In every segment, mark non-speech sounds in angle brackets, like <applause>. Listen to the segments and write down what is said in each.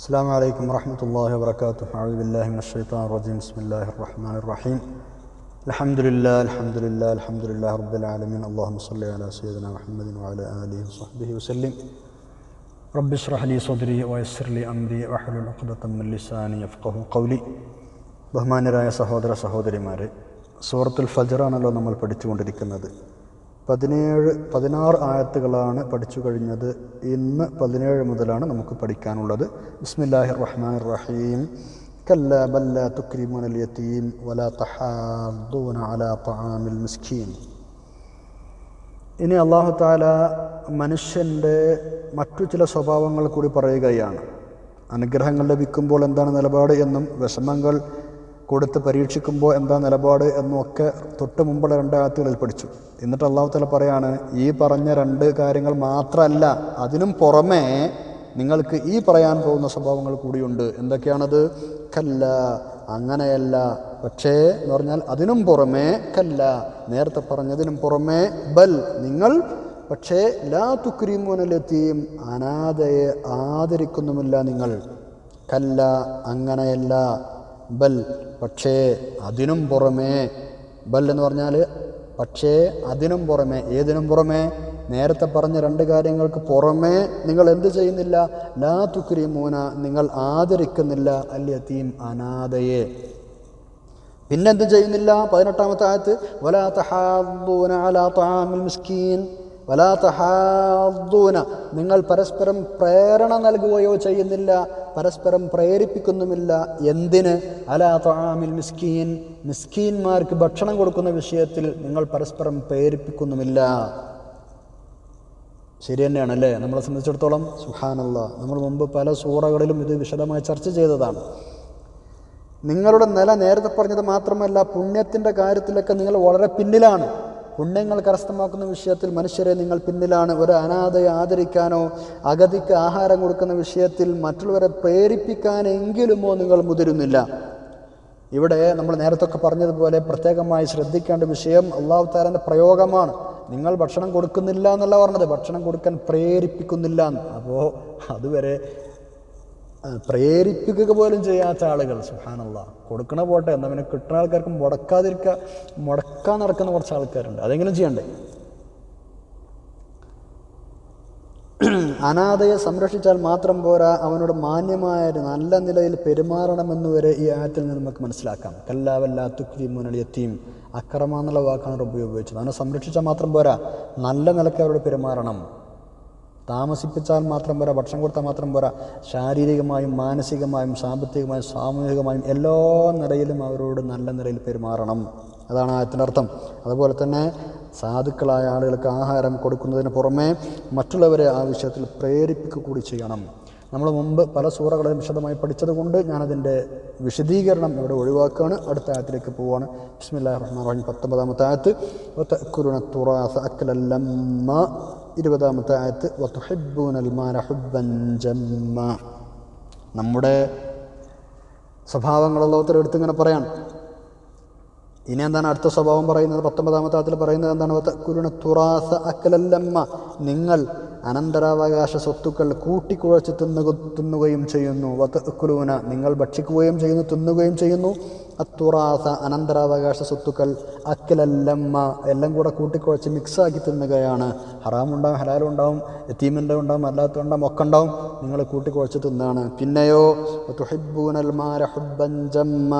السلام عليكم ورحمة الله وبركاته أعوذ بالله من الشيطان الرجيم بسم الله الرحمن الرحيم الحمد لله الحمد لله الحمد لله رب العالمين اللهم صل على سيدنا محمد وعلى آله وصحبه وسلم رب اشرح لي صدري ويسر لي أمري واحلل عقدة من لساني يفقه قولي ബഹുമാന്യരായ സഹോദര സഹോദരിമാരെ സൂറത്തുൽ ഫജറാണല്ലോ നമ്മൾ പഠിച്ചുകൊണ്ടിരിക്കുന്നത് പതിനേഴ് പതിനാറ് ആയത്തുകളാണ് പഠിച്ചു കഴിഞ്ഞത്. ഇന്ന് പതിനേഴ് മുതലാണ് നമുക്ക് പഠിക്കാനുള്ളത്. ബിസ്മില്ലാഹിർ റഹ്മാൻ റഹീം കല്ല ബല്ല അൽ യതീം വലാ അല അലാ തആമിൽ മിസ്കീൻ. ഇനി അള്ളാഹു താല മനുഷ്യന്റെ മറ്റു ചില സ്വഭാവങ്ങൾ കൂടി പറയുകയാണ്. അനുഗ്രഹങ്ങൾ ലഭിക്കുമ്പോൾ എന്താണ് നിലപാട് എന്നും വിഷമങ്ങൾ കൊടുത്ത് പരീക്ഷിക്കുമ്പോൾ എന്താ നിലപാട് എന്നൊക്കെ തൊട്ട് മുമ്പുള്ള രണ്ട് ആയത്തുകളിൽ പഠിച്ചു. എന്നിട്ട് അള്ളാഹു തല പറയാണ് ഈ പറഞ്ഞ രണ്ട് കാര്യങ്ങൾ മാത്രമല്ല അതിനും പുറമേ നിങ്ങൾക്ക് ഈ പറയാൻ പോകുന്ന സ്വഭാവങ്ങൾ കൂടിയുണ്ട്. എന്തൊക്കെയാണത്? കല്ല അങ്ങനെയല്ല. പക്ഷേ എന്ന് പറഞ്ഞാൽ അതിനും പുറമേ കല്ല നേരത്തെ പറഞ്ഞതിനും പുറമേ ബൽ നിങ്ങൾ പക്ഷേ ലാ തുക്രീമൂനലെത്തിയും അനാഥയെ ആദരിക്കുന്നുമില്ല നിങ്ങൾ. കല്ല അങ്ങനെയല്ല. ബൽ. പക്ഷേ അതിനും പുറമേ ബൽ എന്ന് പറഞ്ഞാൽ പക്ഷേ അതിനും പുറമേ ഏതിനും പുറമേ? നേരത്തെ പറഞ്ഞ രണ്ട് കാര്യങ്ങൾക്ക് പുറമേ നിങ്ങൾ എന്ത് ചെയ്യുന്നില്ല? ലാ തുക്രീമൂന നിങ്ങൾ ആദരിക്കുന്നില്ല. അല്യത്തീം അനാഥയെ പിന്നെന്ത് ചെയ്യുന്നില്ല? പതിനെട്ടാമത്തെ ആയത്ത് വലാ തഹാദൂന അലാ താമിൽ മിസ്കീൻ. വലാ തഹാദൂന നിങ്ങൾ പരസ്പരം പ്രേരണ നൽകുകയോ ചെയ്യുന്നില്ല. പരസ്പരം പ്രേരിപ്പിക്കുന്നുമില്ല. എന്തിന്? അലാ മിസ്കീൻ. മിസ്കീന്മാർക്ക് ഭക്ഷണം കൊടുക്കുന്ന വിഷയത്തിൽ നിങ്ങൾ പരസ്പരം പ്രേരിപ്പിക്കുന്നുമില്ല. ശരി തന്നെയാണ് അല്ലേ നമ്മളെ സംബന്ധിച്ചിടത്തോളം സുഹാനല്ല നമ്മൾ മുമ്പ് പല സൂറകളിലും ഇത് വിശദമായി ചർച്ച ചെയ്തതാണ്. നിങ്ങളുടെ നില നേരത്തെ പറഞ്ഞത് മാത്രമല്ല പുണ്യത്തിന്റെ കാര്യത്തിലൊക്കെ നിങ്ങൾ വളരെ പിന്നിലാണ്. പുണ്യങ്ങൾ കരസ്ഥമാക്കുന്ന വിഷയത്തിൽ മനുഷ്യരെ നിങ്ങൾ പിന്നിലാണ്. ഒരു അനാഥയെ ആദരിക്കാനോ അഗതിക്ക് ആഹാരം കൊടുക്കുന്ന വിഷയത്തിൽ മറ്റുള്ളവരെ പ്രേരിപ്പിക്കാനെങ്കിലുമോ നിങ്ങൾ മുതിരുന്നില്ല. ഇവിടെ നമ്മൾ നേരത്തെ ഒക്കെ പറഞ്ഞതുപോലെ പ്രത്യേകമായി ശ്രദ്ധിക്കേണ്ട വിഷയം അള്ളാഹു താരന്റെ പ്രയോഗമാണ്. നിങ്ങൾ ഭക്ഷണം കൊടുക്കുന്നില്ല എന്നല്ല പറഞ്ഞത്. ഭക്ഷണം കൊടുക്കാൻ പ്രേരിപ്പിക്കുന്നില്ല അപ്പോൾ അതുവരെ പ്രേരിപ്പിക്കുക പോലും ചെയ്യാത്ത ആളുകൾ സുഹാനല്ല കൊടുക്കണ പോട്ടെ എന്നാൽ പിന്നെ കിട്ടുന്ന ആൾക്കാർക്ക് മുടക്കാതിരിക്കുക മുടക്കാൻ നടക്കുന്ന കുറച്ച് ആൾക്കാരുണ്ട്. അതെങ്കിലും ചെയ്യണ്ടേ? അനാഥയെ സംരക്ഷിച്ചാൽ മാത്രം പോരാ അവനോട് മാന്യമായ ഒരു നല്ല നിലയിൽ പെരുമാറണമെന്ന് വരെ ഈ ആയത്തിൽ നിന്ന് നമുക്ക് മനസ്സിലാക്കാം. കല്ലാവല്ല തുക്രി മുനളിയെത്തിയും അക്രമ എന്നുള്ള വാക്കാണ് ഉപയോഗിച്ചത്. അവനെ സംരക്ഷിച്ചാൽ മാത്രം പോരാ നല്ല നിലയ്ക്ക് അവരോട് പെരുമാറണം. താമസിപ്പിച്ചാൽ മാത്രം പോരാ ഭക്ഷണം കൊടുത്താൽ മാത്രം പോരാ ശാരീരികമായും മാനസികമായും സാമ്പത്തികമായും സാമൂഹികമായും എല്ലാ നിലയിലും അവരോട് നല്ല നിലയിൽ പെരുമാറണം. അതാണ് ആയത്തിന്റെ അർത്ഥം. അതുപോലെ തന്നെ സാധുക്കളായ ആളുകൾക്ക് ആഹാരം കൊടുക്കുന്നതിന് പുറമെ മറ്റുള്ളവരെ ആ വിഷയത്തിൽ പ്രേരിപ്പിക്കുക കൂടി ചെയ്യണം. നമ്മൾ മുമ്പ് പല സൂറകളും വിശദമായി പഠിച്ചതുകൊണ്ട് ഞാനതിന്റെ വിശദീകരണം ഇവിടെ ഒഴിവാക്കുകയാണ്. അടുത്ത ആയത്തിലേക്ക് പോവുകയാണ് ബിസ്മില്ലാ റഹ്മാൻ റഹീം. പത്തൊമ്പതാമത്തെ ആയത്ത് വതഅക്കുലുന തുറാസ അക്കലല്ലമ്മ ഇരുപതാമത്തെ ആയത്ത് വതുഹിബ്ബൂനൽ മാല ജമ്മ. നമ്മുടെ സ്വഭാവങ്ങൾ ലോകത്തിൽ ഇങ്ങനെ പറയാണ്. ഇനി എന്താണ് അടുത്ത സ്വഭാവം പറയുന്നത്? പത്തൊമ്പതാമത്തെ ആയത്തിൽ പറയുന്നത് എന്താണ്? കുരുണ തുറാസ അക്കലല്ലമ്മ. നിങ്ങൾ അനന്തരാവകാശ സ്വത്തുക്കൾ കൂട്ടിക്കുഴച്ച് തിന്നു തിന്നുകയും ചെയ്യുന്നു. വതഅക്കുലൂന നിങ്ങൾ ഭക്ഷിക്കുകയും ചെയ്യുന്നു തിന്നുകയും ചെയ്യുന്നു. അത്തുറാസ അനന്തരാവകാശ സ്വത്തുക്കൾ അക്കലല്ലമ്മ എല്ലാം കൂടെ കൂട്ടിക്കുഴച്ച് മിക്സാക്കി തിന്നുകയാണ്. ഹറാമുണ്ടാവും ഹലാലുണ്ടാവും എത്തീമിന്റെ ഉണ്ടാവും അല്ലാത്തുണ്ടാവും ഒക്കെ ഉണ്ടാവും. നിങ്ങൾ കൂട്ടിക്കുഴച്ച് തിന്നാണ്. പിന്നെയോ തുഹിബൂനൽ മാര ഹുബ്ബൻ ജമ്മ.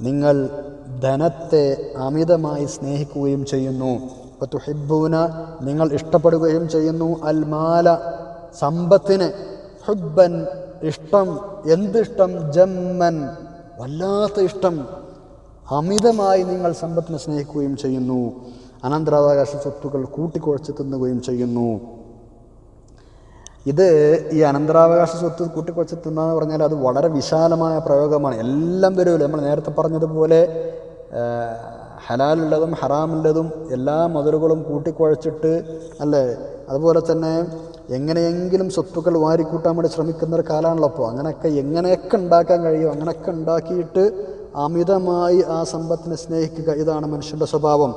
നിങ്ങൾ ധനത്തെ അമിതമായി സ്നേഹിക്കുകയും ചെയ്യുന്നു. തുഹിബൂന നിങ്ങൾ ഇഷ്ടപ്പെടുകയും ചെയ്യുന്നു. അൽമാല സമ്പത്തിനെ ഹുബ്ബൻ ഇഷ്ടം. എന്തിഷ്ടം? ജമ്മൻ. വല്ലാത്ത ഇഷ്ടം. അമിതമായി നിങ്ങൾ സമ്പത്തിനെ സ്നേഹിക്കുകയും ചെയ്യുന്നു. അനന്തരാവകാശ സ്വത്തുക്കൾ കൂട്ടിക്കുഴച്ച് തിന്നുകയും ചെയ്യുന്നു. ഇത് ഈ അനന്തരാവകാശ സ്വത്ത് കൂട്ടിക്കൊച്ചെത്തുന്നതെന്ന് പറഞ്ഞാൽ അത് വളരെ വിശാലമായ പ്രയോഗമാണ്. എല്ലാം വരുമല്ലോ നമ്മൾ നേരത്തെ പറഞ്ഞതുപോലെ ഹലാലുള്ളതും ഹറാമുള്ളതും എല്ലാ മതിലുകളും കൂട്ടിക്കുഴച്ചിട്ട് അല്ലേ? അതുപോലെ തന്നെ എങ്ങനെയെങ്കിലും സ്വത്തുക്കൾ വാരിക്കൂട്ടാൻ വേണ്ടി ശ്രമിക്കുന്ന ഒരു കാലമാണല്ലോ അപ്പോൾ അങ്ങനെയൊക്കെ എങ്ങനെയൊക്കെ ഉണ്ടാക്കാൻ കഴിയും അങ്ങനെയൊക്കെ ഉണ്ടാക്കിയിട്ട് അമിതമായി ആ സമ്പത്തിനെ സ്നേഹിക്കുക ഇതാണ് മനുഷ്യന്റെ സ്വഭാവം.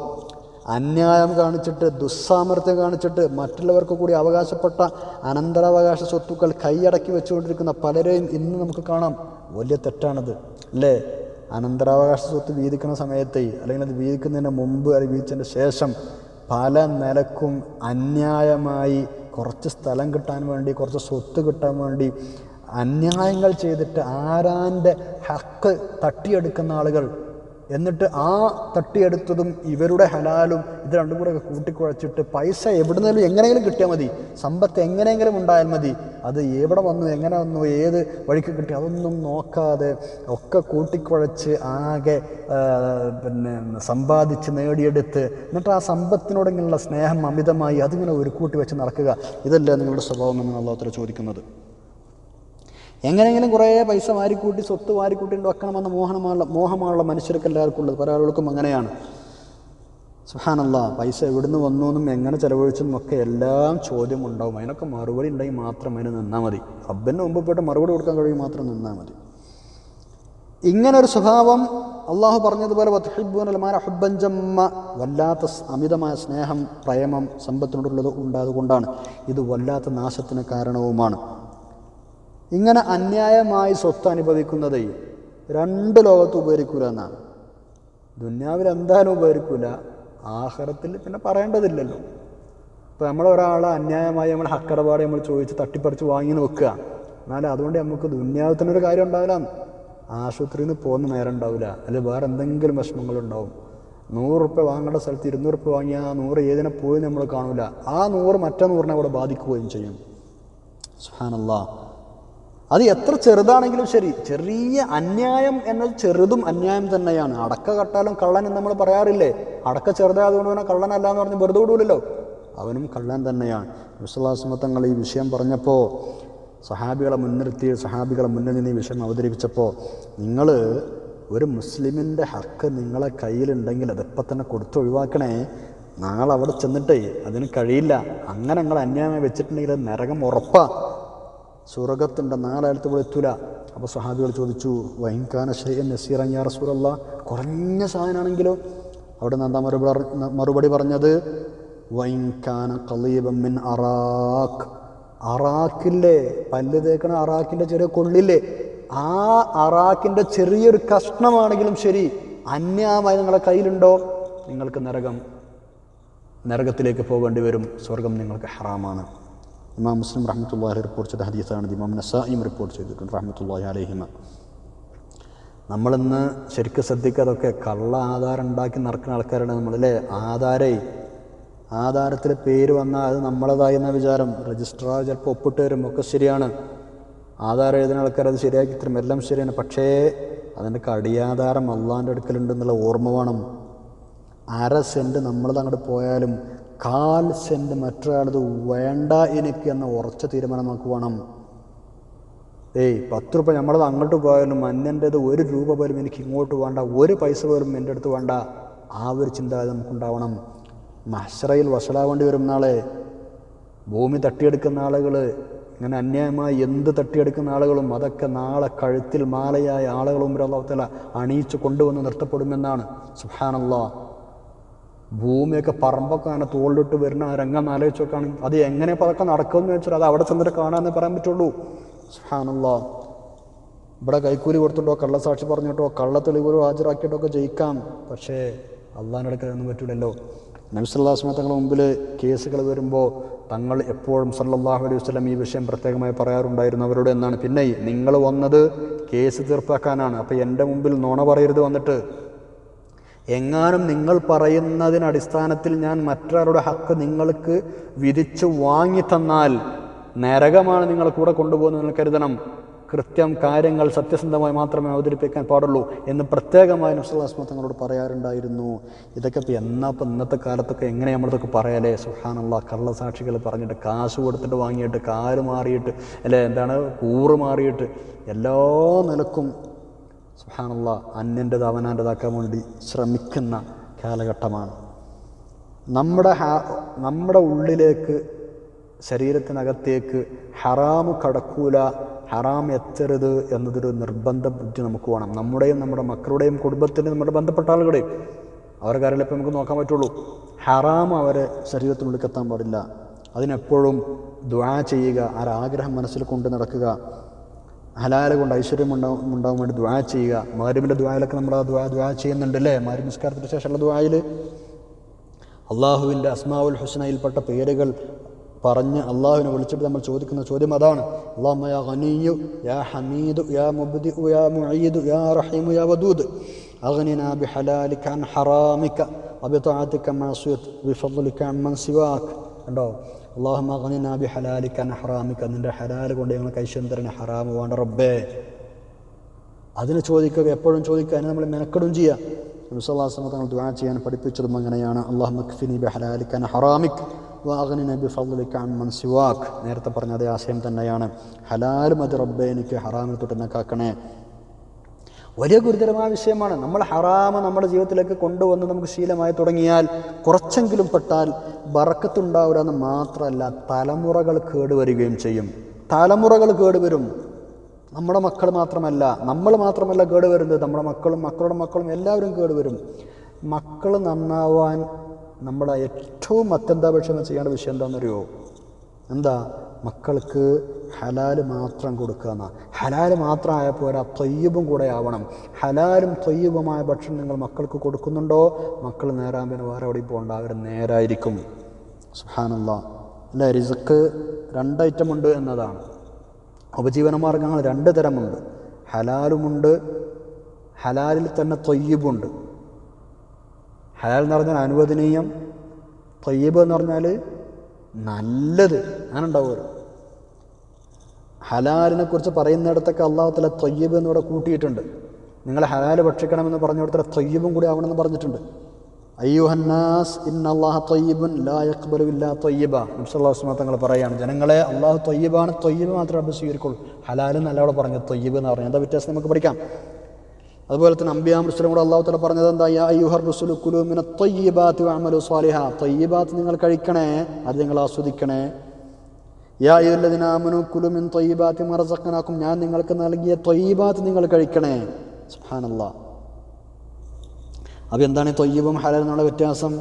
അന്യായം കാണിച്ചിട്ട് ദുസ്സാമർത്ഥ്യം കാണിച്ചിട്ട് മറ്റുള്ളവർക്ക് കൂടി അവകാശപ്പെട്ട അനന്തരാവകാശ സ്വത്തുക്കൾ കൈയടക്കി വെച്ചുകൊണ്ടിരിക്കുന്ന പലരെയും ഇന്ന് നമുക്ക് കാണാം. വലിയ തെറ്റാണത്. അല്ലേ? അനന്തരാവകാശ സ്വത്ത് വീതിക്കുന്ന സമയത്ത് അല്ലെങ്കിൽ അത് വീതിക്കുന്നതിന് മുമ്പ് അല്ലെങ്കിൽ വീതിച്ചതിന് ശേഷം പല നിലക്കും അന്യായമായി കുറച്ച് സ്ഥലം കിട്ടാൻ വേണ്ടി കുറച്ച് സ്വത്ത് കിട്ടാൻ വേണ്ടി അന്യായങ്ങൾ ചെയ്തിട്ട് ആരാന്റെ ഹക്ക് തട്ടിയെടുക്കുന്ന ആളുകൾ എന്നിട്ട് ആ തട്ടിയെടുത്തതും ഇവരുടെ ഹലാലും ഇത് രണ്ടും കൂടെ കൂട്ടിക്കുഴച്ചിട്ട് പൈസ എവിടുന്നേലും എങ്ങനെയെങ്കിലും കിട്ടിയാൽ മതി. സമ്പത്ത് എങ്ങനെയെങ്കിലും ഉണ്ടായാൽ മതി. അത് എവിടെ വന്നു എങ്ങനെ വന്നു ഏത് വഴിക്ക് കിട്ടി അതൊന്നും നോക്കാതെ ഒക്കെ കൂട്ടിക്കുഴച്ച് ആകെ പിന്നെ സമ്പാദിച്ച് നേടിയെടുത്ത് എന്നിട്ട് ആ സമ്പത്തിനോടെങ്കിലുള്ള സ്നേഹം അമിതമായി അതിങ്ങനെ ഒരു കൂട്ടി വെച്ച് നടക്കുക. ഇതല്ലേ നിങ്ങളുടെ സ്വഭാവം എന്ന് അള്ളാഹത്തിൽ ചോദിക്കുന്നത്. എങ്ങനെയെങ്കിലും കുറേ പൈസ വാരിക്കൂട്ടി സ്വത്ത് വാരിക്കൂട്ടി വെക്കണമെന്ന മോഹനമാണ് മോഹമാണുള്ള മനുഷ്യർക്ക് എല്ലാവർക്കും ഉള്ളത്. പല ആളുകൾക്കും അങ്ങനെയാണ്. സുഹാനല്ല പൈസ എവിടുന്ന് വന്നു എന്നും എങ്ങനെ ചെലവഴിച്ചെന്നും ഒക്കെ എല്ലാം ചോദ്യം ഉണ്ടാവും അതിനൊക്കെ മറുപടി ഉണ്ടെങ്കിൽ മാത്രം അതിന് നിന്നാൽ മതി. റബ്ബിന്റെ മുമ്പ് പോയിട്ട് മറുപടി കൊടുക്കാൻ കഴിയും മാത്രം നിന്നാൽ മതി. ഇങ്ങനൊരു സ്വഭാവം അള്ളാഹു പറഞ്ഞതുപോലെ ജമ്മ വല്ലാത്ത അമിതമായ സ്നേഹം പ്രേമം സമ്പത്തിനോടുള്ളത് ഉണ്ടായതുകൊണ്ടാണ്. ഇത് വല്ലാത്ത നാശത്തിന് കാരണവുമാണ്. ഇങ്ങനെ അന്യായമായി സ്വത്ത് അനുഭവിക്കുന്നത് രണ്ട് ലോകത്ത് ഉപകരിക്കൂല എന്നാണ്. ദുന്യാവിൽ എന്തായാലും ഉപകരിക്കൂല. ആഹാരത്തിൽ പിന്നെ പറയേണ്ടതില്ലല്ലോ. ഇപ്പോൾ നമ്മളൊരാളെ അന്യായമായി നമ്മൾ ഹക്കടപാട് നമ്മൾ ചോദിച്ച് തട്ടിപ്പറിച്ച് വാങ്ങി വെക്കുക എന്നാലും അതുകൊണ്ട് നമുക്ക് ദുന്യാവത്തിനൊരു കാര്യം ഉണ്ടാവില്ല. ആശുപത്രിയിൽ നിന്ന് പോകുന്ന നേരം ഉണ്ടാവില്ല. അല്ലെങ്കിൽ വേറെ എന്തെങ്കിലും വിഷമങ്ങളുണ്ടാവും നൂറ് റുപ്യ വാങ്ങേണ്ട സ്ഥലത്ത് ഇരുന്നൂറ് റുപ്യ വാങ്ങിയാൽ ആ നൂറ് ഏതിനെ പോയി നമ്മൾ കാണില്ല ആ നൂറ് മറ്റേ നൂറിനെ അവിടെ ബാധിക്കുകയും ചെയ്യും. സുഹാനല്ലാ അത് എത്ര ചെറുതാണെങ്കിലും ശരി. ചെറിയ അന്യായം എന്നത് ചെറുതും അന്യായം തന്നെയാണ്. അടക്ക കട്ടാലും കള്ളൻ എന്ന് നമ്മൾ പറയാറില്ലേ? അടക്ക ചെറുതായതുകൊണ്ട് തന്നെ കള്ളനല്ല എന്ന് പറഞ്ഞ് വെറുതെ വിടൂലല്ലോ? അവനും കള്ളൻ തന്നെയാണ്. വിശ്വാസമത്തങ്ങൾ ഈ വിഷയം പറഞ്ഞപ്പോൾ സഹാബികളെ മുൻനിർത്തി സഹാബികളെ മുന്നിൽ നിന്ന് ഈ വിഷയം അവതരിപ്പിച്ചപ്പോൾ നിങ്ങൾ ഒരു മുസ്ലിമിന്റെ ഹക്ക് നിങ്ങളെ കയ്യിലുണ്ടെങ്കിൽ അതെപ്പം തന്നെ കൊടുത്തൊഴിവാക്കണേ നാളെ അവിടെ ചെന്നിട്ടേ അതിന് കഴിയില്ല. അങ്ങനെ നിങ്ങൾ അന്യായമായി വെച്ചിട്ടുണ്ടെങ്കിൽ നരകം ഉറപ്പാണ് സ്വർഗത്തിന്റെ നാലായിരത്ത് ഇവിടെ എത്തൂല. അപ്പോൾ സഹാബികൾ ചോദിച്ചു വൈൻകാന ഷെയ്യൻ നസീറൻ യാ റസൂലല്ല? കുറഞ്ഞ സാധനമാണെങ്കിലോ അവിടെ നിന്ന് മറുപടി മറുപടി പറഞ്ഞത്? വൈൻകാന കളീബം മിൻ അറാഖ്. അറാഖില്ലേ? പല്ല് തേക്കണ അറാഖിന്റെ ചെറിയ കൊള്ളില്ലേ? ആ അറാഖിന്റെ ചെറിയൊരു കഷ്ണമാണെങ്കിലും ശരി. അന്യമായി നിങ്ങളുടെ കയ്യിലുണ്ടോ? നിങ്ങൾക്ക് നരകം നരകത്തിലേക്ക് പോകേണ്ടി വരും. സ്വർഗം നിങ്ങൾക്ക് ഹറാമാണ്. ഇമാം മുസ്ലിം റഹ്മത്തുള്ളാഹി റിപ്പോർട്ട് ചെയ്ത ഹദീസാണ് ഇമാം നസായും റിപ്പോർട്ട് ചെയ്തിട്ടുണ്ട് റഹ്മത്തുള്ളാഹി അലഹിമ. നമ്മളിന്ന് ശരിക്കും ശ്രദ്ധിക്കാതൊക്കെ കള്ള ആധാരം ഉണ്ടാക്കി നടക്കുന്ന ആൾക്കാരാണ് നമ്മളല്ലേ ആധാരേ. ആധാരത്തിൽ പേര് വന്നാൽ അത് നമ്മളതായി എന്ന വിചാരം? രജിസ്ട്രാർ ചിലപ്പോൾ ഒപ്പിട്ട് വരും ഒക്കെ ശരിയാണ്. ആധാരം എഴുതുന്ന ആൾക്കാർ അത് ശരിയാക്കി തരും എല്ലാം ശരിയാണ്. പക്ഷേ അതിന്റെ കടിയാധാരം അള്ളാന്റെ അടുക്കലുണ്ടെന്നുള്ള ഓർമ്മ വേണം. അര സെന്റ് നമ്മളത് അങ്ങോട്ട് പോയാലും കാൽ സെന്റ് മറ്റൊരാളത് വേണ്ട എനിക്ക് എന്ന ഉറച്ച തീരുമാനം നമുക്ക് വേണം. ഏയ് പത്ത് രൂപ നമ്മളത് അങ്ങോട്ട് പോയാലും അന്യന്റേത് ഒരു രൂപ പോലും എനിക്ക് ഇങ്ങോട്ട് വേണ്ട ഒരു പൈസ പോലും എന്റെ അടുത്ത് വേണ്ട ആ ഒരു ചിന്ത നമുക്കുണ്ടാവണം. മഹ്ഷറയിൽ വഷളാവേണ്ടി വരും നാളെ. ഭൂമി തട്ടിയെടുക്കുന്ന ആളുകൾ ഇങ്ങനെ അന്യായമായി എന്ത് തട്ടിയെടുക്കുന്ന ആളുകളും അതൊക്കെ നാളെ കഴുത്തിൽ മാലയായ ആളുകളും അള്ളാഹുത്തല അണിയിച്ച് കൊണ്ടുവന്ന് നിർത്തപ്പെടുമെന്നാണ്. സുഹാനല്ലാ ഭൂമിയൊക്കെ പറമ്പൊക്കെ അങ്ങനെ തോളിലിട്ട് വരുന്ന ആ രംഗം ആലോചിച്ച് നോക്കുകയാണെങ്കിൽ അത് എങ്ങനെ ഇപ്പോൾ അതൊക്കെ നടക്കുമെന്ന് വെച്ചാൽ അത് അവിടെ ചെന്നിട്ട് കാണാമെന്ന് പറയാൻ പറ്റുള്ളൂ. സുഹാനുള്ള ഇവിടെ കൈക്കൂലി കൊടുത്തിട്ടോ കള്ളസാക്ഷി പറഞ്ഞിട്ടോ കള്ള തെളിവുകൾ ഹാജരാക്കിയിട്ടോ ഒക്കെ ജയിക്കാം. പക്ഷേ അള്ളാഹിന്റെ അടുക്കലൊന്നും പറ്റൂലല്ലോ. നബിസ്വല്ലാസ്മ തങ്ങളുടെ മുമ്പിൽ കേസുകൾ വരുമ്പോൾ തങ്ങൾ എപ്പോഴും സല്ലാഹു അലൈഹി വസല്ലം ഈ വിഷയം പ്രത്യേകമായി പറയാറുണ്ടായിരുന്നു അവരോട് എന്നാണ്. പിന്നെ നിങ്ങൾ വന്നത് കേസ് തീർപ്പാക്കാനാണ്. അപ്പോൾ എന്റെ മുമ്പിൽ നുണ പറയരുത് വന്നിട്ട് എങ്ങാനും നിങ്ങൾ പറയുന്നതിന് അടിസ്ഥാനത്തിൽ ഞാൻ മറ്റൊരാളുടെ ഹക്ക് നിങ്ങൾക്ക് വിധിച്ചു വാങ്ങി തന്നാൽ നരകമാണ് നിങ്ങളെ കൂടെ കൊണ്ടുപോകുന്നത് നിങ്ങൾ കരുതണം. കൃത്യം കാര്യങ്ങൾ സത്യസന്ധമായി മാത്രമേ അവതരിപ്പിക്കാൻ പാടുള്ളൂ എന്ന് പ്രത്യേകമായി നബ്സുല്ലാസ്മ തങ്ങളോട് പറയാറുണ്ടായിരുന്നു. ഇതൊക്കെ ഇപ്പോൾ എന്നാ ഇപ്പം ഇന്നത്തെ കാലത്തൊക്കെ എങ്ങനെ നമ്മളിതൊക്കെ പറയാലേ സുഹാനുള്ള കള്ളസാക്ഷികൾ പറഞ്ഞിട്ട് കാശ് കൊടുത്തിട്ട് വാങ്ങിയിട്ട് കാൽ മാറിയിട്ട് അല്ലേ? എന്താണ്? കൂറ് മാറിയിട്ട് എല്ലാ നിലക്കും സുഹാനുള്ള അന്യന്റെത് അവനാന്റെതാക്കാൻ വേണ്ടി ശ്രമിക്കുന്ന കാലഘട്ടമാണ്. നമ്മുടെ നമ്മുടെ ഉള്ളിലേക്ക് ശരീരത്തിനകത്തേക്ക് ഹറാമ് കടക്കൂല ഹറാം എത്തരുത് എന്നതൊരു നിർബന്ധ ബുദ്ധി നമുക്ക് വേണം. നമ്മുടെയും നമ്മുടെ മക്കളുടെയും കുടുംബത്തിന്റെയും നമ്മുടെ ബന്ധപ്പെട്ട ആളുകളുടെയും അവരുടെ കാര്യത്തിൽ ഇപ്പം നമുക്ക് നോക്കാൻ പറ്റുള്ളൂ. ഹറാം അവരെ ശരീരത്തിനുള്ളിൽ എത്താൻ പാടില്ല. അതിനെപ്പോഴും ദ്വാ ചെയ്യുക ആരാഗ്രഹം മനസ്സിൽ കൊണ്ട് നടക്കുക. ഹലാല കൊണ്ട് ഐശ്വര്യം ഉണ്ടാവും ഉണ്ടാവാൻ വേണ്ടി ദ്വാ ചെയ്യുക. മാരിമിന്റെ ദ്വായിലൊക്കെ നമ്മൾ ആ ദ്വാ ദ്വാ ചെയ്യുന്നുണ്ട് അല്ലേ മാരി നിസ്കാരത്തിന് ശേഷമുള്ള ദ്വായിൽ. അള്ളാഹുവിന്റെ അസ്മാവുൽ ഹുസ്നയിൽപ്പെട്ട പേരുകൾ പറഞ്ഞ് അള്ളാഹുവിനെ വിളിച്ചിട്ട് നമ്മൾ ചോദിക്കുന്ന ചോദ്യം അതാണ്. അള്ളാഹുമ്മ യാ യാ യാ മുബ്ദി യാ യാ വദൂദ്. കണ്ടോ അള്ളാഹുമാബി അഗ്നിനാ ബിഹലാലിക നിന്റെ ഹലാൽ കൊണ്ട് ഞങ്ങൾ കൈശ്വന്തരനെ ഹറാമ് വേണ്ട റബ്ബേ. അതിന് ചോദിക്കുക എപ്പോഴും ചോദിക്കുക. അതിനെ നമ്മൾ മെനക്കെടും ചെയ്യുക നബിസ്വല്ലാസ്ലമ തങ്ങൾ ദുആ ചെയ്യാൻ പഠിപ്പിച്ചതും അങ്ങനെയാണ്. അള്ളാഹു മക്ഫിനി ബി ഹലാലിക്കാൻ ഹറാമിക് വാഗ്നി നബി ഫضലിക അമ്മൻ സിവാക്. നേരത്തെ പറഞ്ഞ അതേ ആശയം തന്നെയാണ്. ഹലാലും അത് റബ്ബെ എനിക്ക് ഹറാമിൽ തൊട്ട് എന്നെ കാക്കണേ വലിയ ഗുരുതരമായ വിഷയമാണ്. നമ്മൾ ഹറാമ നമ്മുടെ ജീവിതത്തിലേക്ക് കൊണ്ടുവന്ന് നമുക്ക് ശീലമായി തുടങ്ങിയാൽ കുറച്ചെങ്കിലും പെട്ടാൽ ബറക്കത്തുണ്ടാവില്ല എന്ന് മാത്രമല്ല തലമുറകൾ കേടുവരികയും ചെയ്യും. തലമുറകൾ കേടുവരും. നമ്മുടെ മക്കൾ മാത്രമല്ല നമ്മൾ മാത്രമല്ല കേടുവരുന്നത്. നമ്മുടെ മക്കളും മക്കളുടെ മക്കളും എല്ലാവരും കേടുവരും. മക്കൾ നന്നാവാൻ നമ്മുടെ ഏറ്റവും അത്യന്താപേക്ഷ ചെയ്യേണ്ട വിഷയം എന്താണെന്നറിയോ? എന്താ? മക്കൾക്ക് ഹലാൽ മാത്രം കൊടുക്കുക എന്നാ. ഹലാൽ മാത്രമായ പോരാ തൊയ്യബും കൂടെ ആവണം. ഹലാലും തൊയ്യബുമായ ഭക്ഷണം നിങ്ങൾ മക്കൾക്ക് കൊടുക്കുന്നുണ്ടോ? മക്കൾ നേരാൻ പിന്നെ വേറെ എവിടെയും പോകണ്ട അവർ നേരായിരിക്കും. സുഹാനല്ല അല്ല റിസക്ക് രണ്ട് ഐറ്റം ഉണ്ട് എന്നതാണ്. ഉപജീവന മാർഗങ്ങൾ രണ്ട് തരമുണ്ട്. ഹലാലുമുണ്ട് ഹലാലിൽ തന്നെ തൊയ്യബുണ്ട്. ഹലാൽ എന്ന് പറഞ്ഞാൽ അനുവദനീയം. തൊയ്യബ് എന്ന് പറഞ്ഞാൽ നല്ലത്. അങ്ങനെ ഉണ്ടാവുമല്ലോ ഹലാലിനെ കുറിച്ച് പറയുന്നിടത്തൊക്കെ അള്ളാഹുത്തല തല തൊയ്യബ് എന്നിവിടെ കൂട്ടിയിട്ടുണ്ട്. നിങ്ങൾ ഹലാൽ ഭക്ഷിക്കണമെന്ന് പറഞ്ഞിടത്തല തൊയ്യബും കൂടി ആവണമെന്ന് പറഞ്ഞിട്ടുണ്ട്. അയ്യുഹന്നാസ് ഇന്നല്ലാഹ തൊയ്യബുൻ ലാ യക്ബലു ഇല്ലാ തൊയ്യബ. നബ്സല്ലാസ്മ തങ്ങൾ പറയുകയാണ് ജനങ്ങളെ അള്ളാഹു തൊയ്യബാണ് തൊയ്യബ് മാത്രമേ റബ്ബ് ഹലാലും പറഞ്ഞു അവിടെ പറഞ്ഞത് തൊയ്യബ് എന്ന് പറഞ്ഞു എന്താ വ്യത്യാസം? നമുക്ക് പഠിക്കാം. അതുപോലെ തന്നെ അമ്പിയാം റുസ്ലും കൂടെ അള്ളാഹു തല പറഞ്ഞത് എന്താ? യാ അയ്യുഹർ റുസുലു കുലു മിന തൊയ്യബാത്ത് അമലു സ്വാലിഹ. തൊയ്യബാത്ത് നിങ്ങൾ കഴിക്കണേ അത് നിങ്ങൾ ആസ്വദിക്കണേ. യാ കുലു മിൻ തൊയ്യബാത്തി മറസക്കനാക്കും ഞാൻ നിങ്ങൾക്ക് നൽകിയ തൊയ്യബാത്ത് നിങ്ങൾ കഴിക്കണേ. സുഹാനല്ല അപ്പോൾ എന്താണ് ഈ തൊയ്യബും ഹലാൽ എന്നുള്ള വ്യത്യാസം?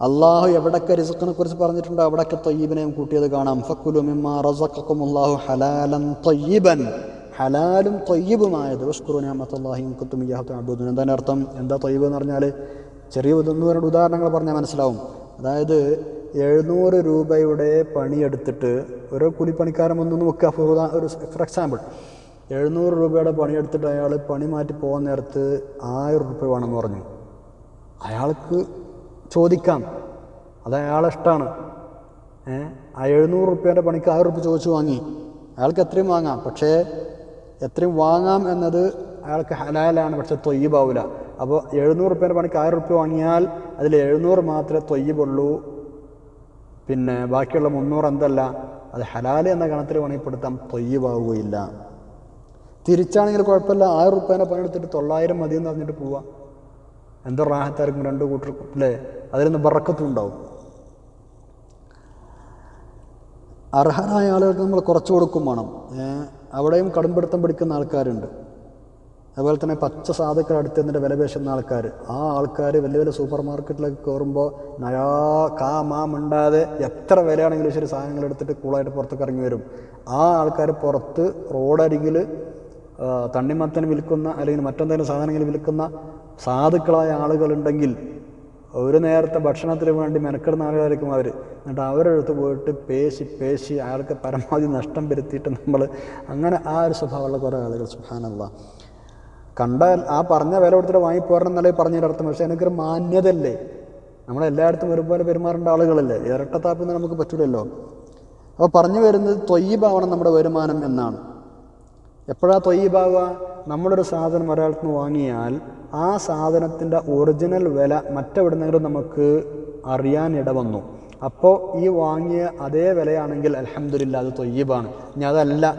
അള്ളാഹു എവിടൊക്കെ റിസക്കിനെ കുറിച്ച് പറഞ്ഞിട്ടുണ്ടോ അവിടൊക്കെ തൊയ്യബിനെയും കൂട്ടിയത് കാണാം. ഫക്കുലു മിമ്മ റസക്കും അള്ളാഹു ഹലാലൻ തൊയ്യബൻ. ഹലാലും തൊയ്യബുമായത്. വഷ്കുറുനാമത്തല്ലാഹിം കുത്തും അബുദുൻ എന്താണ് അർത്ഥം? എന്താ തൊയ്യബ് എന്ന് പറഞ്ഞാൽ ചെറിയ ഒന്ന് ഉദാഹരണങ്ങൾ പറഞ്ഞാൽ മനസ്സിലാവും. അതായത് എഴുന്നൂറ് രൂപയുടെ പണിയെടുത്തിട്ട് ഒരു കൂലിപ്പണിക്കാരൻ വന്നു നോക്കുക ഫോർ ഒരു ഫോർ എക്സാമ്പിൾ എഴുന്നൂറ് രൂപയുടെ പണിയെടുത്തിട്ട് അയാൾ പണി മാറ്റി പോകാൻ നേരത്ത് ആയിരം രൂപ വേണമെന്ന് പറഞ്ഞു. അയാൾക്ക് ചോദിക്കാം. അത് അയാളെ ഇഷ്ടമാണ് ഏഹ്? ആ എഴുന്നൂറ് റുപ്യേന്റെ പണിക്ക് ആയിരം റുപ്യ ചോദിച്ചു വാങ്ങി. അയാൾക്ക് എത്രയും വാങ്ങാം. പക്ഷേ എത്രയും വാങ്ങാം എന്നത് അയാൾക്ക് ഹലാലാണ് പക്ഷെ തൊയ്യബാവില്ല അപ്പോൾ എഴുന്നൂറ് റുപ്യേന്റെ പണിക്ക് ആയിരം റുപ്യ വാങ്ങിയാൽ അതിൽ എഴുന്നൂറ് മാത്രമേ തൊയ്യബുള്ളൂ. പിന്നെ ബാക്കിയുള്ള മുന്നൂറ് എന്തല്ല അത് ഹലാൽ എന്ന കണത്തിൽ പണിപ്പെടുത്താം തൊയ്യബാവുകയില്ല. തിരിച്ചാണെങ്കിൽ കുഴപ്പമില്ല ആയിരം റുപ്യേനെ പണിയെടുത്തിട്ട് തൊള്ളായിരം മതി എന്ന് പറഞ്ഞിട്ട് പോവാം. എന്തോ റാഹത്തായിരിക്കും രണ്ട് കൂട്ടർക്കും അല്ലേ? അതിൽ നിന്ന് ബറക്കത്തും ഉണ്ടാവും. അർഹരായ ആളുകൾക്ക് നമ്മൾ കുറച്ച് കൊടുക്കും വേണം. അവിടെയും കടുംപിടുത്തം പിടിക്കുന്ന ആൾക്കാരുണ്ട്. അതുപോലെ തന്നെ പച്ച സാധുക്കൾ അടുത്ത് നിന്നിട്ട് വില പേശുന്ന ആൾക്കാർ ആ ആൾക്കാർ വലിയ വലിയ സൂപ്പർ മാർക്കറ്റിലേക്ക് കയറുമ്പോൾ നയാ കാ മാ മിണ്ടാതെ എത്ര വിലയാണെങ്കിലും ശരി സാധനങ്ങൾ എടുത്തിട്ട് കൂളായിട്ട് പുറത്തേക്ക് ഇറങ്ങി വരും. ആ ആൾക്കാർ പുറത്ത് റോഡരികിൽ തണ്ണിമത്തന് വിൽക്കുന്ന അല്ലെങ്കിൽ മറ്റെന്തെങ്കിലും സാധനങ്ങൾ വിൽക്കുന്ന സാധുക്കളായ ആളുകളുണ്ടെങ്കിൽ ഒരു നേരത്തെ ഭക്ഷണത്തിന് വേണ്ടി മെനക്കെടുന്ന ആളുകളായിരിക്കും അവർ എന്നിട്ട് അവരുടെ അടുത്ത് പോയിട്ട് പേശി പേശി അയാൾക്ക് പരമാവധി നഷ്ടം വരുത്തിയിട്ട് നമ്മൾ അങ്ങനെ ആ ഒരു സ്വഭാവമുള്ള കുറേ ആളുകൾ സുഹാനല്ല കണ്ടാൽ ആ പറഞ്ഞ വില കൊടുത്തിട്ട് വാങ്ങിപ്പോരണം എന്നല്ലേ അർത്ഥം. പക്ഷേ എനിക്കൊരു മാന്യതല്ലേ നമ്മളെല്ലായിടത്തും ഒരുപോലെ പെരുമാറേണ്ട ആളുകളല്ലേ? ഇരട്ടത്താപ്പിന്ന് നമുക്ക് പറ്റില്ലല്ലോ അപ്പോൾ പറഞ്ഞു വരുന്നത് തൊയ്യബാവണം നമ്മുടെ വരുമാനം എന്നാണ്. എപ്പോഴാണ് തൊയ്യബാവുക? നമ്മളൊരു സാധനം ഒരാൾക്ക് വാങ്ങിയാൽ ആ സാധനത്തിന്റെ ഒറിജിനൽ വില മറ്റെവിടുന്നെങ്കിലും നമുക്ക് അറിയാനിട വന്നു അപ്പോൾ ഈ വാങ്ങിയ അതേ വിലയാണെങ്കിൽ അലഹമില്ല അത് തൊയ്യബാണ്. ഇനി അതല്ല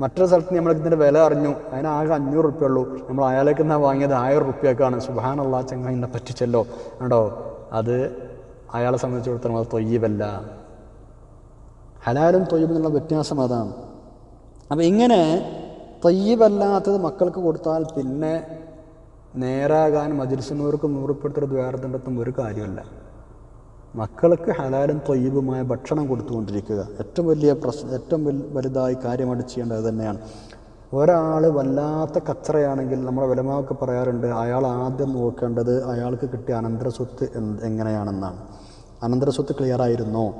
മറ്റൊരു സ്ഥലത്ത് നമ്മൾ ഇതിന്റെ വില അറിഞ്ഞു അതിനാകെ അഞ്ഞൂറ് റുപ്യ ഉള്ളൂ. നമ്മൾ അയാളേക്ക് നിന്നാണ് വാങ്ങിയത് ആയിരം റുപ്യക്കാണ്. സുഹാനുള്ള ചങ്ങായിനെ പറ്റിച്ചല്ലോ. കണ്ടോ? അത് അയാളെ സംബന്ധിച്ചിടത്തോളം അത് തൊയ്യബല്ല. ഹലാലും തൊയ്യബും എന്നുള്ള വ്യത്യാസം അതാണ്. അപ്പം ഇങ്ങനെ തൊയ്യബല്ലാത്തത് മക്കൾക്ക് കൊടുത്താൽ പിന്നെ നേരാകാൻ മജിൽസിനോർക്ക് നൂറുപ്പെടുത്തൊരു ദ്വാരത്തിന്റെത്തും ഒരു കാര്യമല്ല മക്കൾക്ക് ഹലാലും തൊയ്യബുമായ ഭക്ഷണം കൊടുത്തുകൊണ്ടിരിക്കുക. ഏറ്റവും വലിയ പ്രശ്നം ഏറ്റവും വലുതായി കാര്യമായിട്ട് ചെയ്യേണ്ടത് തന്നെയാണ്. ഒരാൾ വല്ലാത്ത കച്ചറയാണെങ്കിൽ നമ്മുടെ വിലമാവൊക്കെ പറയാറുണ്ട് അയാൾ ആദ്യം നോക്കേണ്ടത് അയാൾക്ക് കിട്ടിയ അനന്തര സ്വത്ത് എന്ത് എങ്ങനെയാണെന്നാണ്. അനന്തര സ്വത്ത് ക്ലിയർ ആയിരുന്നോ?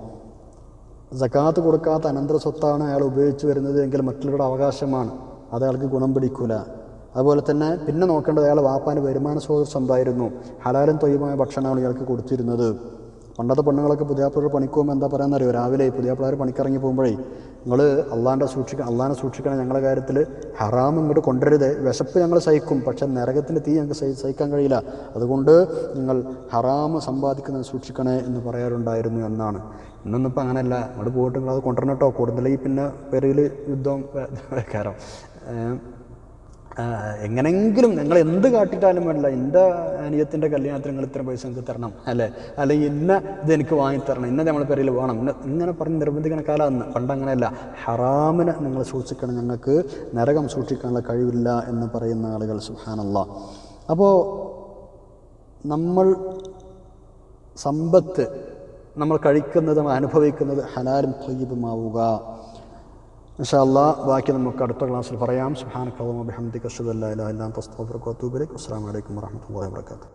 സക്കാത്ത് കൊടുക്കാത്ത അനന്തര സ്വത്താണ് അയാൾ ഉപയോഗിച്ച് വരുന്നത് എങ്കിൽ മറ്റുള്ളവരുടെ അവകാശമാണ്. അത് അയാൾക്ക് ഗുണം പിടിക്കൂല. അതുപോലെ തന്നെ പിന്നെ നോക്കേണ്ടത് അയാൾ വാപ്പാന് വരുമാന സ്രോതസ് എന്തായിരുന്നു? ഹലാലും തൊയ്യുമായ ഭക്ഷണമാണ് ഇയാൾക്ക് കൊടുത്തിരുന്നത്. പണ്ടത്തെ പെണ്ണുങ്ങളൊക്കെ പുതിയാപ്പിളർ പണിക്കുമ്പോൾ എന്താ പറയാന്നറിയോ? രാവിലെ പുതിയാപ്പിളർ പണിക്കിറങ്ങി പോകുമ്പോഴേ നിങ്ങൾ അള്ളാന്റെ സൂക്ഷിക്കണം അള്ളാനെ സൂക്ഷിക്കണം ഞങ്ങളുടെ കാര്യത്തിൽ. ഹറാം ഇങ്ങോട്ട് കൊണ്ടുവരുത് വിശപ്പ് ഞങ്ങൾ സഹിക്കും. പക്ഷേ നരകത്തിന്റെ തീ ഞങ്ങൾക്ക് സഹി- സഹിക്കാൻ കഴിയില്ല. അതുകൊണ്ട് നിങ്ങൾ ഹറാമ് സമ്പാദിക്കുന്നത് സൂക്ഷിക്കണേ എന്ന് പറയാറുണ്ടായിരുന്നു എന്നാണ്. ഇന്നൊന്നും ഇപ്പം അങ്ങനെയല്ല. അങ്ങോട്ട് പോയിട്ട് നിങ്ങൾ അത് കൊണ്ടുവരണം കേട്ടോ. കൂടുതലായി പിന്നെ പെരയിൽ യുദ്ധം <laughs> കാരണം എങ്ങനെങ്കിലും നിങ്ങൾ എന്ത് കാട്ടിട്ടാലും വേണ്ടില്ല. എന്റെ അനിയത്തിന്റെ കല്യാണത്തിന് നിങ്ങൾ ഇത്ര പൈസ നിങ്ങൾക്ക് തരണം അല്ലേ? അല്ലെങ്കിൽ ഇന്ന ഇത് എനിക്ക് വാങ്ങിത്തരണം ഇന്ന നമ്മൾ പേരിൽ വേണം. ഇന്ന ഇങ്ങനെ പറഞ്ഞ് നിർബന്ധിക്കണ കാലമെന്ന് പണ്ടങ്ങനെയല്ല ഹറാമിനെ നിങ്ങൾ സൂക്ഷിക്കണം. ഞങ്ങൾക്ക് നരകം സൂക്ഷിക്കാനുള്ള കഴിവില്ല എന്ന് പറയുന്ന ആളുകൾ സുഹാനല്ല അപ്പോൾ നമ്മൾ സമ്പത്ത് നമ്മൾ കഴിക്കുന്നതും അനുഭവിക്കുന്നത് ഹലാലും തൊയ്യബുമാവുക ഇൻഷാല്ലാ ബാക്കി നമുക്ക് അടുത്ത ക്ലാസ്സിൽ പറയാം സുഹാനക്കല്ലാ ബിഹംദിക അഷ്ഹദു അല്ലാ ഇലാഹ ഇല്ലാ അൻത അസ്തഗ്ഫിറുക വഅത്തൂബു ഇലൈക് അസ്സലാമു അലൈക്കും വറഹ്മത്തുള്ളാഹി വബറകാതുഹു